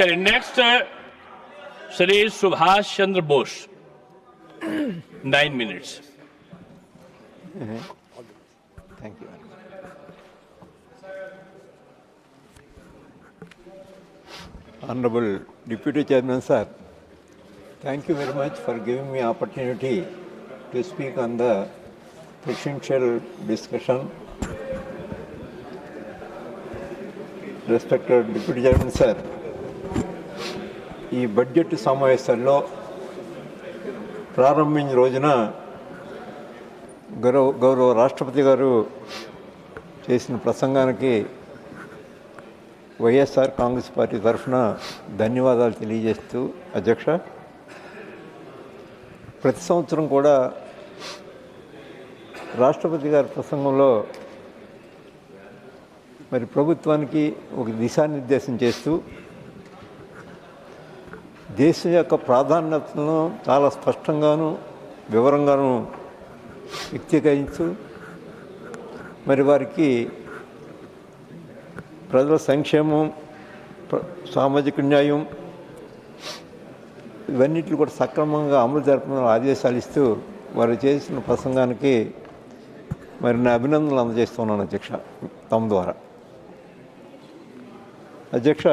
Okay, next, uh, Subhash Chandra Bose. Nine minutes. Thank you. Honorable Deputy Chairman, sir, thank you very much for giving me opportunity to speak on the presidential discussion. Respected Deputy Chairman, sir, ఈ budget సమావేశాల్లో ప్రారంభించిన రోజున గౌరవ గౌరవ రాష్ట్రపతి గారు చేసిన ప్రసంగానికి వైఎస్ఆర్ కాంగ్రెస్ పార్టీ తరఫున ధన్యవాదాలు తెలియజేస్తూ అధ్యక్ష ప్రతి సంవత్సరం కూడా రాష్ట్రపతి గారి ప్రసంగంలో మరి ప్రభుత్వానికి ఒక దిశానిర్దేశం చేస్తూ దేశం యొక్క ప్రాధాన్యతను చాలా స్పష్టంగాను వివరంగాను వ్యక్తీకరించు. మరి వారికి ప్రజల సంక్షేమం సామాజిక న్యాయం ఇవన్నిటిని కూడా సక్రమంగా అమలు జరపడం ఆదేశాలు ఇస్తూ వారు చేసిన ప్రసంగానికి మరి నా అభినందనలు అందజేస్తున్నాను అధ్యక్ష తమ ద్వారా. అధ్యక్ష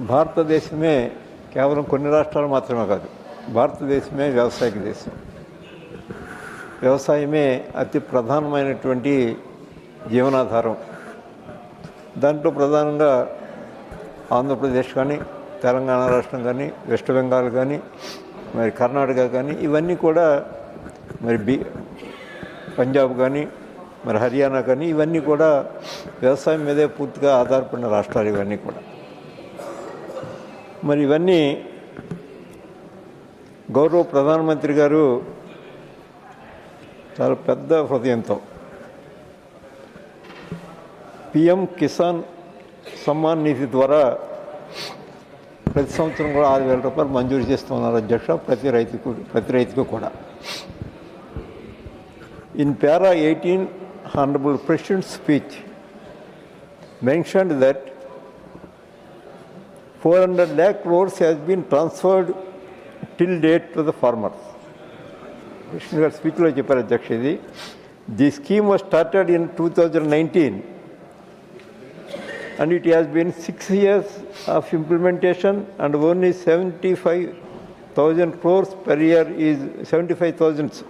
భారతదేశమే కేవలం కొన్ని రాష్ట్రాలు మాత్రమే కాదు భారతదేశమే వ్యవసాయక దేశం. వ్యవసాయమే అతి ప్రధానమైనటువంటి జీవనాధారం. దాంట్లో ప్రధానంగా ఆంధ్రప్రదేశ్ కానీ తెలంగాణ రాష్ట్రం కానీ వెస్ట్ బెంగాల్ కానీ మరి కర్ణాటక కానీ ఇవన్నీ కూడా మరి బీ పంజాబ్ కానీ మరి హర్యానా కానీ ఇవన్నీ కూడా వ్యవసాయం మీదే పూర్తిగా ఆధారపడిన రాష్ట్రాలు ఇవన్నీ కూడా. మరి ఇవన్నీ గౌరవ ప్రధానమంత్రి గారు చాలా పెద్ద హృదయంతో. పిఎం కిసాన్ సమ్మాన్ నిధి ద్వారా ప్రతి సంవత్సరం కూడా ఆరు వేల రూపాయలు మంజూరు చేస్తున్నారు అధ్యక్ష ప్రతి రైతుకు ప్రతి రైతుకు కూడా. In para eighteen honourable president speech mentioned that 400 lakh crores has been transferred till date to the farmers. Vishnu. The scheme was started in 2019 and it has been six years of implementation and only 75,000 crores per year is 75,000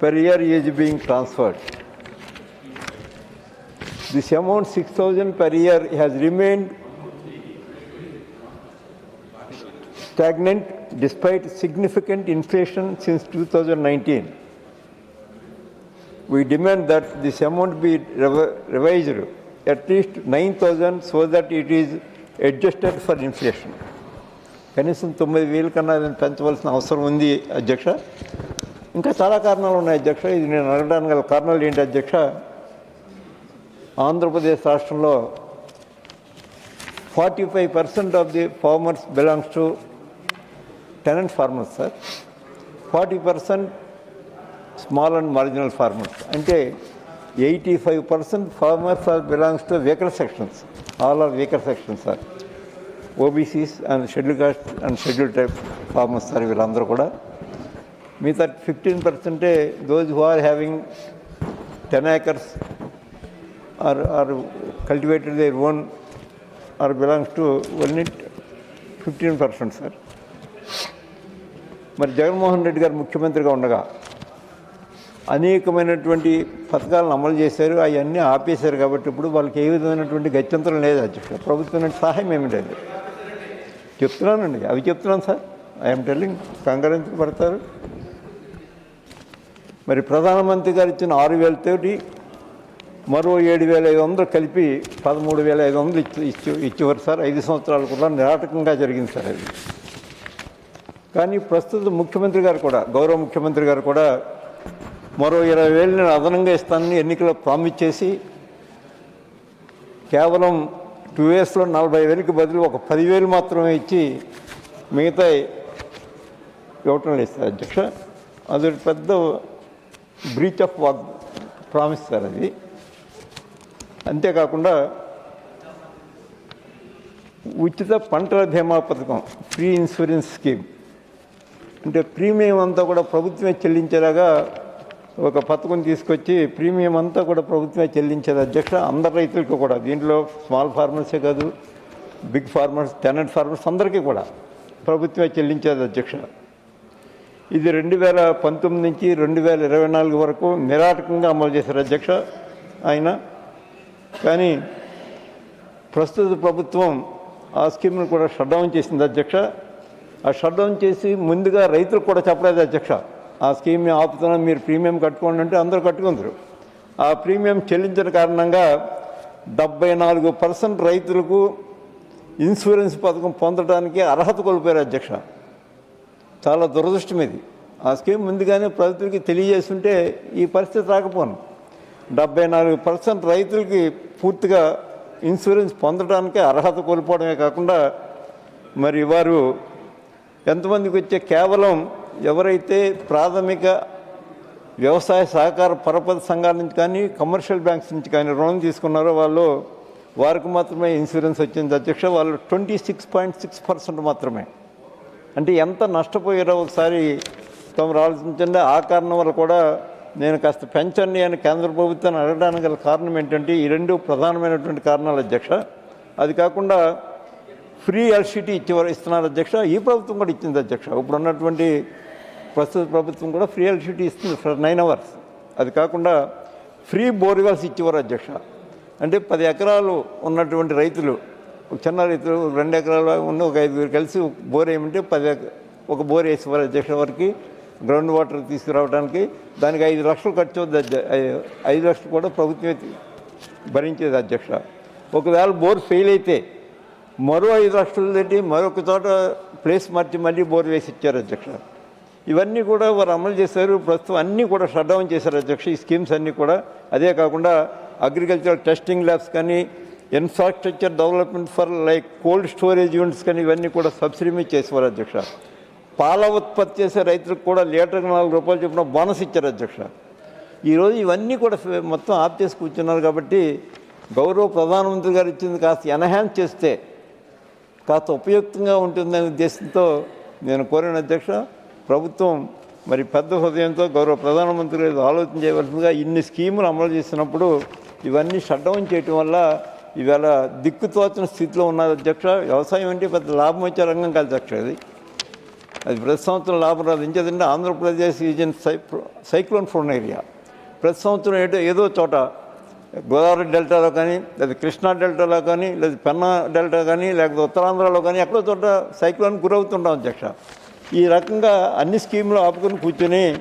per year is being transferred. This amount 6,000 per year has remained stagnant despite significant inflation since 2019. We demand that this amount be revised at least 9,000 so that it is adjusted for inflation. కనీసం తొమ్మిది వేల కన్నా దీన్ని పెంచవలసిన అవసరం ఉంది అధ్యక్ష ఇంకా చాలా కారణాలు ఉన్నాయి అధ్యక్ష ఇది నేను అడగడానికి గల కారణాలు ఏంటి అధ్యక్ష ఆంధ్రప్రదేశ్ రాష్ట్రంలో forty five percent of the farmers belongs to tenant farmers, sir. Forty percent small and marginal farmers అంటే eighty five percent farmers are belongs to weaker sections all are weaker sections sir OBCs and scheduled caste and scheduled type farmers sir వీళ్ళందరూ కూడా. మిగతా fifteen పర్సెంటే those who are having ten acres are are cultivated their own are belongs to only fifteen percent sir మరి జగన్మోహన్ రెడ్డి గారు ముఖ్యమంత్రిగా ఉండగా అనేకమైనటువంటి పథకాలను అమలు చేశారు అవన్నీ ఆపేశారు కాబట్టి ఇప్పుడు వాళ్ళకి ఏ విధమైనటువంటి గత్యంతరం లేదు అధ్యక్షుడు ప్రభుత్వం నుండి సహాయం ఏమిటండి? చెప్తున్నానండి అవి చెప్తున్నాను సార్. ఐఎమ్ టెల్లింగ్ కంగారు పడతారు? మరి ప్రధానమంత్రి గారు ఇచ్చిన ఆరు వేలతోటి మరో ఏడు వేల ఐదు వందలు కలిపి పదమూడు వేల ఐదు వందలు ఇచ్చి ఇచ్చి ఇచ్చేవారు సార్. ఐదు సంవత్సరాలు కూడా నిరాటకంగా జరిగింది సార్ అది. కానీ ప్రస్తుత ముఖ్యమంత్రి గారు కూడా గౌరవ ముఖ్యమంత్రి గారు కూడా మరో ఇరవై వేలు నేను అదనంగా ఇస్తానని ఎన్నికల్లో ప్రామిస్ చేసి కేవలం టూ ఇయర్స్లో నలభై వేలకి బదులు ఒక పదివేలు మాత్రమే ఇచ్చి మిగతా ఇవ్వటం లేదు అధ్యక్ష. అది పెద్ద బ్రీచ్ ఆఫ్ వాక్ ప్రామిస్ సార్ అది. అంతేకాకుండా ఉచిత పంటల బీమా పథకం ఫ్రీ ఇన్సూరెన్స్ స్కీమ్. అంటే ప్రీమియం అంతా కూడా ప్రభుత్వమే చెల్లించేలాగా ఒక పథకం తీసుకొచ్చి ప్రీమియం అంతా కూడా ప్రభుత్వమే చెల్లించేది. అధ్యక్ష అందరు రైతులకు కూడా. దీంట్లో స్మాల్ ఫార్మర్సే కాదు బిగ్ ఫార్మర్స్ టెనెంట్ ఫార్మర్స్ అందరికీ కూడా ప్రభుత్వమే చెల్లించేది అధ్యక్ష. ఇది రెండు వేల పంతొమ్మిది నుంచి రెండు వేల ఇరవై నాలుగు వరకు నిరాటకంగా అమలు చేశారు అధ్యక్ష ఆయన. కానీ ప్రస్తుత ప్రభుత్వం ఆ స్కీమ్ను కూడా షట్డౌన్ చేసింది అధ్యక్ష. ఆ షట్డౌన్ చేసి ముందుగా రైతులకు కూడా చెప్పలేదు అధ్యక్ష. ఆ స్కీమ్ ఆపుతున్నాం మీరు ప్రీమియం కట్టుకోండి అంటే అందరూ కట్టుకుందరు. ఆ ప్రీమియం చెల్లించిన కారణంగా డెబ్బై నాలుగు పర్సెంట్ రైతులకు ఇన్సూరెన్స్ పథకం పొందడానికి అర్హత కోల్పోయారు అధ్యక్ష. చాలా దురదృష్టం ఇది. ఆ స్కీమ్ ముందుగానే ప్రజలకి తెలియజేస్తుంటే ఈ పరిస్థితి రాకపోను. డెబ్బై నాలుగు పర్సెంట్ రైతులకి పూర్తిగా ఇన్సూరెన్స్ పొందడానికి అర్హత కోల్పోవడమే కాకుండా మరి వారు ఎంతమందికి వచ్చే కేవలం ఎవరైతే ప్రాథమిక వ్యవసాయ సహకార పరపతి సంఘాల నుంచి కానీ కమర్షియల్ బ్యాంక్స్ నుంచి కానీ రుణం తీసుకున్నారో వాళ్ళు వారికి మాత్రమే ఇన్సూరెన్స్ వచ్చింది. అధ్యక్ష వాళ్ళు twenty six point six percent మాత్రమే. అంటే ఎంత నష్టపోయారో ఒకసారి తమరు ఆలోచించండి. ఆ కారణం వల్ల కూడా నేను కాస్త పెంచండి అని కేంద్ర ప్రభుత్వాన్ని అడగడానికి గల కారణం ఏంటంటే ఈ రెండు ప్రధానమైనటువంటి కారణాలు అధ్యక్ష. అది కాకుండా ఫ్రీ ఎల్సిటీ ఇచ్చేవారు ఇస్తున్నారు అధ్యక్ష. ఈ ప్రభుత్వం కూడా ఇచ్చింది అధ్యక్ష. ఇప్పుడు ఉన్నటువంటి ప్రస్తుత ప్రభుత్వం కూడా ఫ్రీ ఎలక్ట్రిసిటీ ఇస్తుంది ఫర్ నైన్ అవర్స్ అది కాకుండా ఫ్రీ బోర్వెల్స్ ఇచ్చేవారు అధ్యక్ష. అంటే పది ఎకరాలు ఉన్నటువంటి రైతులు ఒక చిన్న రైతులు రెండు ఎకరాలు ఉన్న ఒక ఐదుగురు కలిసి బోర్ వేయమంటే పది ఒక బోర్ వేసేవారు అధ్యక్ష వారికి గ్రౌండ్ వాటర్ తీసుకురావడానికి. దానికి ఐదు లక్షలు ఖర్చు అవుతుంది ఐదు లక్షలు కూడా ప్రభుత్వం భరించేది అధ్యక్ష. ఒకవేళ బోర్ ఫెయిల్ అయితే మరో ఐదు లక్షలు పెట్టి మరొక చోట ప్లేస్ మార్చి మళ్ళీ బోర్ వేసి ఇచ్చారు అధ్యక్ష. ఇవన్నీ కూడా వారు అమలు చేశారు. ప్రస్తుతం అన్నీ కూడా షట్ డౌన్ చేశారు అధ్యక్ష. ఈ స్కీమ్స్ అన్నీ కూడా అదే కాకుండా అగ్రికల్చర్ టెస్టింగ్ ల్యాబ్స్ కానీ infrastructure development for like cold storage units కానీ ఇవన్నీ కూడా సబ్సిడీ మీద చేసేవారు అధ్యక్ష. పాల ఉత్పత్తి చేసే రైతులకు కూడా లీటర్కి నాలుగు రూపాయలు చెప్పిన బోనస్ ఇచ్చారు అధ్యక్ష. ఈరోజు ఇవన్నీ కూడా మొత్తం ఆప్ చేసి కూర్చున్నారు కాబట్టి గౌరవ ప్రధానమంత్రి గారు ఇచ్చింది కాస్త ఎన్హాన్స్ చేస్తే కాస్త ఉపయుక్తంగా ఉంటుందనే ఉద్దేశంతో నేను కోరిన అధ్యక్ష ప్రభుత్వం మరి పెద్ద హృదయంతో గౌరవ ప్రధానమంత్రి గారు ఆలోచన చేయవలసిందిగా ఇన్ని స్కీములు అమలు చేసినప్పుడు ఇవన్నీ షట్డౌన్ చేయటం వల్ల ఇవాళ దిక్కుతోచిన స్థితిలో ఉన్నది అధ్యక్ష. వ్యవసాయం అంటే పెద్ద లాభం వచ్చే రంగం కాదు అధ్యక్ష అది అది ప్రతి సంవత్సరం లాభం రాదు. ఇంకేదంటే ఆంధ్రప్రదేశ్ ఈజ్ ఇన్ సై సైక్లోన్ ఫోన్ ఏరియా. ప్రతి సంవత్సరం ఏదో ఏదో చోట గోదావరి డెల్టాలో కానీ లేదా కృష్ణా డెల్టాలో కానీ లేదా పెన్నా డెల్టా కానీ లేకపోతే ఉత్తరాంధ్రలో కానీ ఎక్కడో చోట సైక్లోన్ గురవుతుంటాం అధ్యక్ష. ఈ రకంగా అన్ని స్కీములు ఆపుకొని కూర్చొని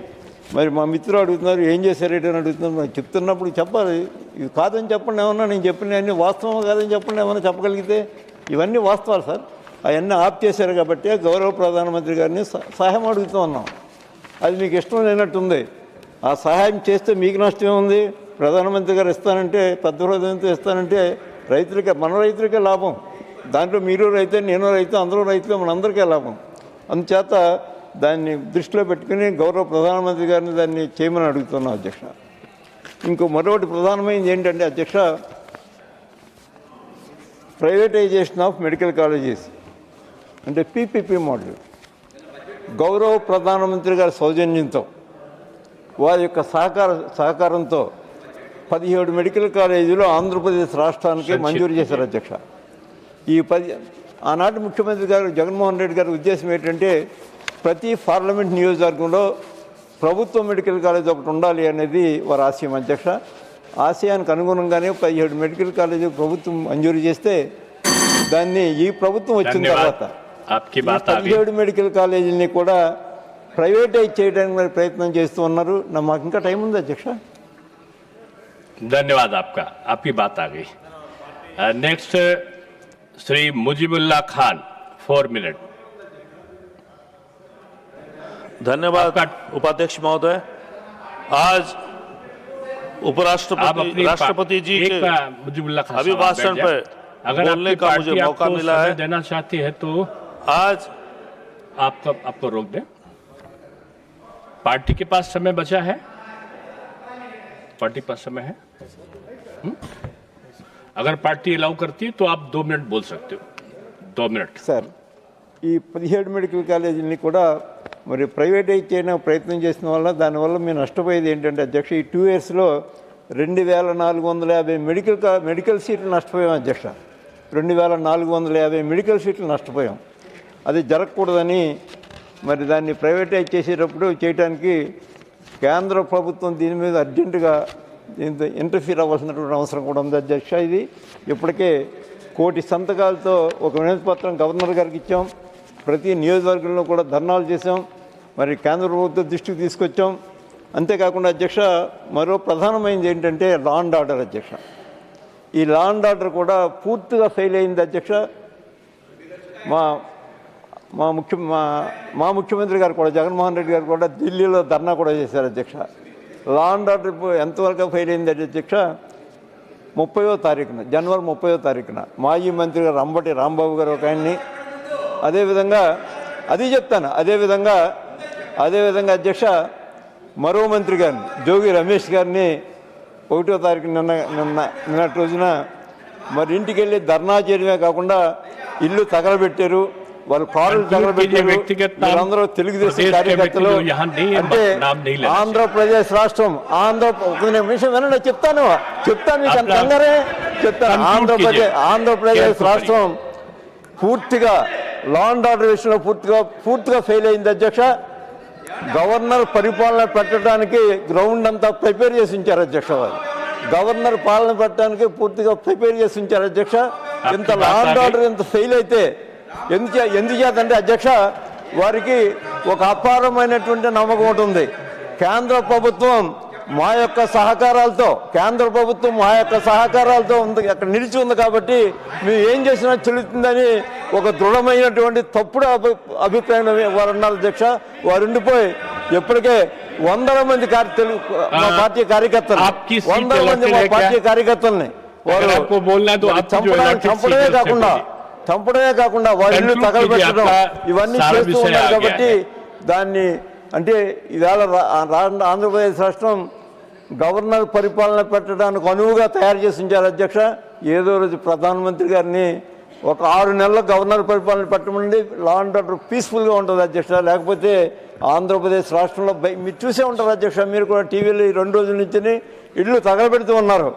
మరి మా మిత్రులు అడుగుతున్నారు ఏం చేశారు అని అడుగుతున్నారు. మరి చెప్తున్నప్పుడు చెప్పాలి. ఇది కాదని చెప్పండి ఏమన్నా నేను చెప్పిన అన్ని వాస్తవం కాదని చెప్పండి ఏమన్నా చెప్పగలిగితే. ఇవన్నీ వాస్తవాలు సార్. అవన్నీ ఆప్ చేశారు కాబట్టి గౌరవ ప్రధానమంత్రి గారిని స- సహాయం అడుగుతూ ఉన్నాం. అది మీకు ఇష్టం లేనట్టుంది. ఆ సహాయం చేస్తే మీకు నష్టం ఉంది ప్రధానమంత్రి గారు ఇస్తానంటే పెద్ద ఇస్తానంటే రైతులకే మన రైతులకే లాభం. దాంట్లో మీరు రైతే నేను రైతు అందరూ రైతులే మనందరికీ లాభం. అందుచేత దాన్ని దృష్టిలో పెట్టుకుని గౌరవ ప్రధానమంత్రి గారిని దాన్ని చేయమని అడుగుతున్నా అధ్యక్ష. ఇంకో మరొకటి ప్రధానమైనది ఏంటంటే అధ్యక్ష ప్రైవేటైజేషన్ ఆఫ్ మెడికల్ కాలేజెస్ అంటే పీపీపీ మోడల్. గౌరవ ప్రధానమంత్రి గారి సౌజన్యంతో వారి యొక్క సహకార సహకారంతో పదిహేడు మెడికల్ కాలేజీలు ఆంధ్రప్రదేశ్ రాష్ట్రానికి మంజూరు చేశారు అధ్యక్ష. ఈ పది ఆనాటి ముఖ్యమంత్రి గారు జగన్మోహన్ రెడ్డి గారి ఉద్దేశం ఏంటంటే ప్రతి పార్లమెంట్ నియోజకవర్గంలో ప్రభుత్వ మెడికల్ కాలేజ్ ఒకటి ఉండాలి అనేది వారి ఆశయం అధ్యక్ష. ఆశయానికి అనుగుణంగానే పదిహేడు మెడికల్ కాలేజీ ప్రభుత్వం మంజూరు చేస్తే దాన్ని ఈ ప్రభుత్వం వచ్చిన తర్వాత పదిహేడు మెడికల్ కాలేజీని కూడా ప్రైవేటైజ్ చేయడానికి ప్రయత్నం చేస్తూ ఉన్నారు. మాకు ఇంకా టైం ఉంది అధ్యక్ష. धन्यवाद आपका आपकी बात आ गई। Next Shri Mujibulla Khan four minute धन्यवाद उपाध्यक्ष महोदय। आज उपराष्ट्रपति राष्ट्रपति जी के का- मुजीबुल्ला खान अभिभाषण आप बैठ जाएँ। पे अगर बोलने का मुझे मौका मिला है। देना चाहती है तो आज आपको आपको रोक दें? पार्टी के पास समय बचा है? पार्टी के पास समय है? अगर पार्टी अलाउ करती है तो आप दो मिनट बोल सकते हो दो मिनट సార్ ఈ పదిహేడు మెడికల్ కాలేజీని కూడా మరి ప్రైవేటైజ్ చేయడానికి ప్రయత్నం చేసిన వల్ల దానివల్ల మేము నష్టపోయేది ఏంటంటే అధ్యక్ష ఈ టూ ఇయర్స్లో రెండు వేల నాలుగు వందల యాభై మెడికల్ కా మెడికల్ సీట్లు నష్టపోయాం అధ్యక్ష రెండు వేల నాలుగు వందల యాభై మెడికల్ సీట్లు నష్టపోయాం అది జరగకూడదని మరి దాన్ని ప్రైవేటైజ్ చేసేటప్పుడు చేయడానికి కేంద్ర ప్రభుత్వం దీని మీద అర్జెంటుగా దీంతో ఇంటర్ఫీర్ అవ్వాల్సినటువంటి అవసరం కూడా ఉంది అధ్యక్ష. ఇది ఇప్పటికే కోటి సంతకాలతో ఒక వినతిపత్రం గవర్నర్ గారికి ఇచ్చాం. ప్రతి నియోజకవర్గంలో కూడా ధర్నాలు చేసాం మరి కేంద్ర ప్రభుత్వ దృష్టికి తీసుకొచ్చాం. అంతేకాకుండా అధ్యక్ష మరో ప్రధానమైనది ఏంటంటే లా అండ్ ఆర్డర్ అధ్యక్ష. ఈ లా అండ్ ఆర్డర్ కూడా పూర్తిగా ఫెయిల్ అయింది అధ్యక్ష. మా మా ముఖ్య మా మా ముఖ్యమంత్రి గారు కూడా జగన్మోహన్ రెడ్డి గారు కూడా ఢిల్లీలో ధర్నా కూడా చేశారు అధ్యక్ష. లా అండ్ ఆర్డర్ ఎంతవరకు ఫెయిల్ అయింది అధ్యక్ష ముప్పయో తారీఖున జనవరి ముప్పయో తారీఖున. మాజీ మంత్రి గారు అంబటి రాంబాబు గారు ఒక ఆయన్ని. అదేవిధంగా అది చెప్తాను అదేవిధంగా అదేవిధంగా అధ్యక్ష మరో మంత్రి గారిని జోగి రమేష్ గారిని ఒకటో తారీఖు నిన్న నిన్న నిన్నటి రోజున మరి ఇంటికి వెళ్ళి ధర్నా చేయడమే కాకుండా ఇల్లు తగలబెట్టారు. వాళ్ళు కారులు అందరూ తెలుగుదేశం కార్యకర్తలు. అంటే ఆంధ్రప్రదేశ్ రాష్ట్రం ఆంధ్ర ఒక నిమిషం వినండి చెప్తాను. చెప్తాను మీకు అందరే చెప్తాను. ఆంధ్రప్రదేశ్ ఆంధ్రప్రదేశ్ రాష్ట్రం పూర్తిగా లా అండ్ ఆర్డర్ విషయంలో పూర్తిగా పూర్తిగా ఫెయిల్ అయింది అధ్యక్ష. గవర్నర్ పరిపాలన పెట్టడానికి గ్రౌండ్ అంతా ప్రిపేర్ చేసి ఉంచారు అధ్యక్ష వాళ్ళు. గవర్నర్ పాలన పెట్టడానికి పూర్తిగా ప్రిపేర్ చేసి ఉంచారు అధ్యక్ష. ఇంత లా అండ్ ఆర్డర్ ఇంత ఫెయిల్ అయితే ఎందుచే ఎందుచేతంటే అధ్యక్ష వారికి ఒక అపారమైనటువంటి నమ్మకం ఉంటుంది కేంద్ర ప్రభుత్వం మా యొక్క సహకారాలతో కేంద్ర ప్రభుత్వం మా యొక్క సహకారాలతో ఉంది అక్కడ నిలిచి ఉంది కాబట్టి మేము ఏం చేసినా చెల్లుతుందని ఒక దృఢమైనటువంటి తప్పుడు అభి అభిప్రాయం వారు అన్నారు అధ్యక్ష. వారు ఉండిపోయి ఎప్పటికే వందల మంది పార్టీ కార్యకర్తలు వందల మంది మా పార్టీ కార్యకర్తల్ని వారు చంపడమే కాకుండా తంపడమే కాకుండా వాళ్ళు ఇల్లు తగలబెట్టడం. ఇవన్నీ చేస్తూ ఉన్నారు కాబట్టి దాన్ని అంటే ఇవాళ ఆంధ్రప్రదేశ్ రాష్ట్రం గవర్నర్ పరిపాలన పెట్టడానికి అనువుగా తయారు చేసి ఉంచారు అధ్యక్ష. ఏదో రోజు ప్రధానమంత్రి గారిని ఒక ఆరు నెలల గవర్నర్ పరిపాలన పెట్టమండి. లా అండ్ ఆర్డర్ పీస్ఫుల్గా ఉంటుంది అధ్యక్ష. లేకపోతే ఆంధ్రప్రదేశ్ రాష్ట్రంలో మీరు చూసే ఉంటారు అధ్యక్ష. మీరు కూడా టీవీలో ఈ రెండు రోజుల నుంచి ఇళ్ళు తగలబెడుతూ ఉన్నారు.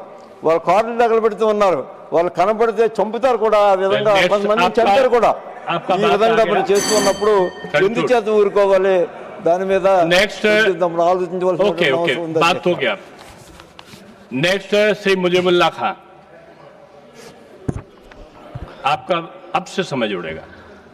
వాళ్ళు కార్లు తగలబెడుతూ ఉన్నారు వాళ్ళు కనబడితే చంపుతారు కూడా ఆ విధంగా Next, కొంతమంది आपका- చంపారు కూడా आपका ఈ बात విధంగా आ మనం गया। చేస్తున్నప్పుడు Conclude. ఎందుకు చేత ఊరుకోవాలి దాని మీద Next, కొంచెం మనం ఆలోచించవలసిన ओके ओके అవసరం ఉంది बात हो गया नेक्स्ट श्री मुजीबुल्ला खान आपका अब से समय जुड़ेगा